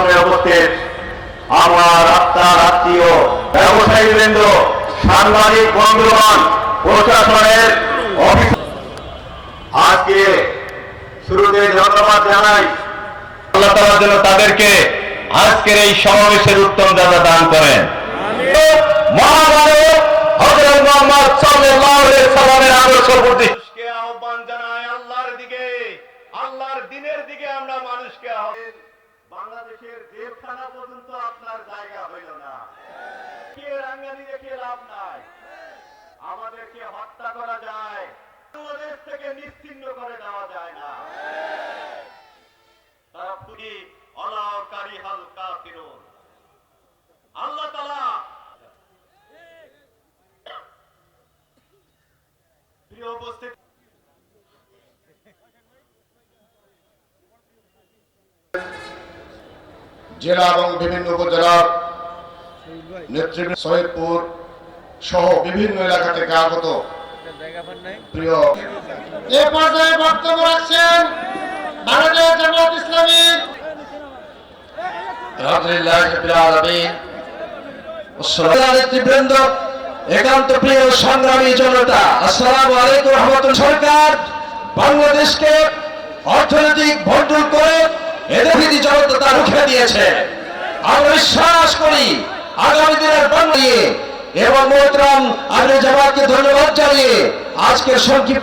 উপস্থিত আমার আত্মার আত্মীয় ব্যবসায়ী বৃন্দ সাংবাদিক বন্ধুগণ প্রশাসনের আজকে শুরুতে ধন্যবাদ জানাই। আল্লাহ যেন তাদেরকে আজকের এই সমাবেশের উত্তম দাদা দান করেন। মহামানব হযরত মুহাম্মদ সাল্লাল্লাহু আলাইহি আদর্শ প্রতিষ্ঠাকে আহ্বান জানায় আল্লাহর দিকে। আল্লাহর দিনের দিকে আমরা মানুষকে আহ্বান বাংলাদেশের জেলখানা পর্যন্ত আপনার জায়গা হইল না। কে রাঙ্গানি দেখে লাভ নাই? আমাদেরকে হত্যা করা যায়। বাংলাদেশ থেকে নিশ্চিন্ন করে দেওয়া যায় না। তারা খুবই অলাকারী হালকা ফিরুন আল্লাহ তালা প্রিয় উপস্থিত জেলা এবং বিভিন্ন উপজেলার নেতৃবৃন্দ সৈয়দপুর সহ বিভিন্ন এলাকা থেকে আগত প্রিয় এ পর্যায়ে বক্তব্য রাখছেন ভারতীয় জামাত ইসলামী। আলহামদুলিল্লাহ রাব্বিল আলামিন। নেতৃবৃন্দ একান্ত প্রিয় সংগ্রামী জনতা আসসালামু আলাইকুম রহমতুল সরকার। বাংলাদেশকে অর্থনৈতিক ভণ্ডুল করে এদের জনতা তা রুখে দিয়েছে আমরা বিশ্বাস করি আগামী দিনের বাংলিয়ে এবং মোহতরাম আলী জামাতকে ধন্যবাদ জানিয়ে আজকে সংক্ষিপ্ত